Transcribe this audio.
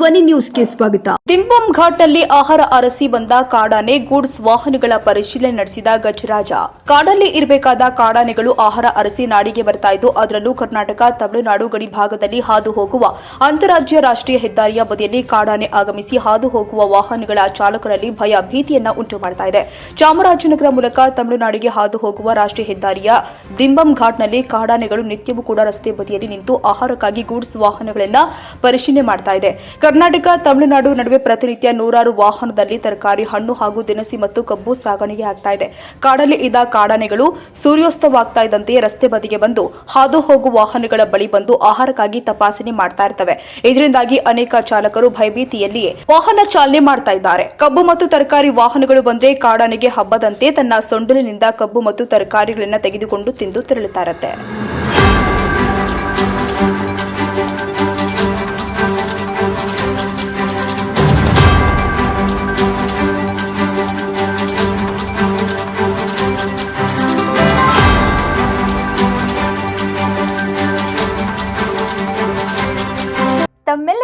ಧ್ವನಿ ನ್ಯೂಸ್ಗೆ ಸ್ವಾಗತ. ತಿಂಬಂ ಘಾಟ್ನಲ್ಲಿ ಆಹಾರ ಅರಸಿ ಬಂದ ಕಾಡಾನೆ ಗೂಡ್ಸ್ ವಾಹನಗಳ ಪರಿಶೀಲನೆ ನಡೆಸಿದ ಗಜರಾಜ. ಕಾಡಲ್ಲಿ ಇರಬೇಕಾದ ಕಾಡಾನೆಗಳು ಆಹಾರ ಅರಸಿ ನಾಡಿಗೆ ಬರ್ತಾ ಇದ್ದು, ಅದರಲ್ಲೂ ಕರ್ನಾಟಕ, ತಮಿಳುನಾಡು ಗಡಿ ಭಾಗದಲ್ಲಿ ಹಾದು ಹೋಗುವ ಅಂತಾರಾಜ್ಯ ರಾಷ್ಟ್ರೀಯ ಹೆದ್ದಾರಿಯ ಬದಿಯಲ್ಲಿ ಕಾಡಾನೆ ಆಗಮಿಸಿ ಹಾದು ಹೋಗುವ ವಾಹನಗಳ ಚಾಲಕರಲ್ಲಿ ಭಯ, ಭೀತಿಯನ್ನ ಉಂಟು ಮಾಡ್ತಾ ಇದೆ. ಚಾಮರಾಜನಗರ ಮೂಲಕ ತಮಿಳುನಾಡಿಗೆ ಹಾದು ಹೋಗುವ ರಾಷ್ಟ್ರೀಯ ಹೆದ್ದಾರಿಯ ದಿಂಬಂ ಘಾಟ್ನಲ್ಲಿ ಕಾಡಾನೆಗಳು ನಿತ್ಯವೂ ಕೂಡ ರಸ್ತೆ ಬದಿಯಲ್ಲಿ ನಿಂತು ಆಹಾರಕ್ಕಾಗಿ ಗೂಡ್ಸ್ ವಾಹನಗಳನ್ನ ಪರಿಶೀಲನೆ ಮಾಡ್ತಾ ಇದೆ. ಕರ್ನಾಟಕ, ತಮಿಳುನಾಡು ನಡುವೆ ಪ್ರತಿನಿತ್ಯ ನೂರಾರು ವಾಹನದಲ್ಲಿ ತರಕಾರಿ, ಹಣ್ಣು ಹಾಗೂ ದಿನಸಿ ಮತ್ತು ಕಬ್ಬು ಸಾಗಣೆಗೆ ಆಗ್ತಾ ಇದೆ. ಕಾಡಲ್ಲಿ ಇದ್ದ ಕಾಡಾನೆಗಳು ಸೂರ್ಯೋಸ್ತವಾಗ್ತಾ ಇದ್ದಂತೆಯೇ ರಸ್ತೆ ಬದಿಗೆ ಬಂದು, ಹಾದು ಹೋಗುವ ವಾಹನಗಳ ಬಳಿ ಬಂದು ಆಹಾರಕ್ಕಾಗಿ ತಪಾಸಣೆ ಮಾಡ್ತಾ ಇರ್ತವೆ. ಇದರಿಂದಾಗಿ ಅನೇಕ ಚಾಲಕರು ಭಯಭೀತಿಯಲ್ಲಿಯೇ ವಾಹನ ಚಾಲನೆ ಮಾಡ್ತಾ ಇದ್ದಾರೆ. ಕಬ್ಬು ಮತ್ತು ತರಕಾರಿ ವಾಹನಗಳು ಬಂದ್ರೆ ಕಾಡಾನೆಗೆ ಹಬ್ಬದಂತೆ ತನ್ನ ಸೊಂಡಿಲಿನಿಂದ ಕಬ್ಬು ಮತ್ತು ತರಕಾರಿಗಳನ್ನು ತೆಗೆದುಕೊಂಡು ತಿಂದು ತೆರಳುತ್ತಾ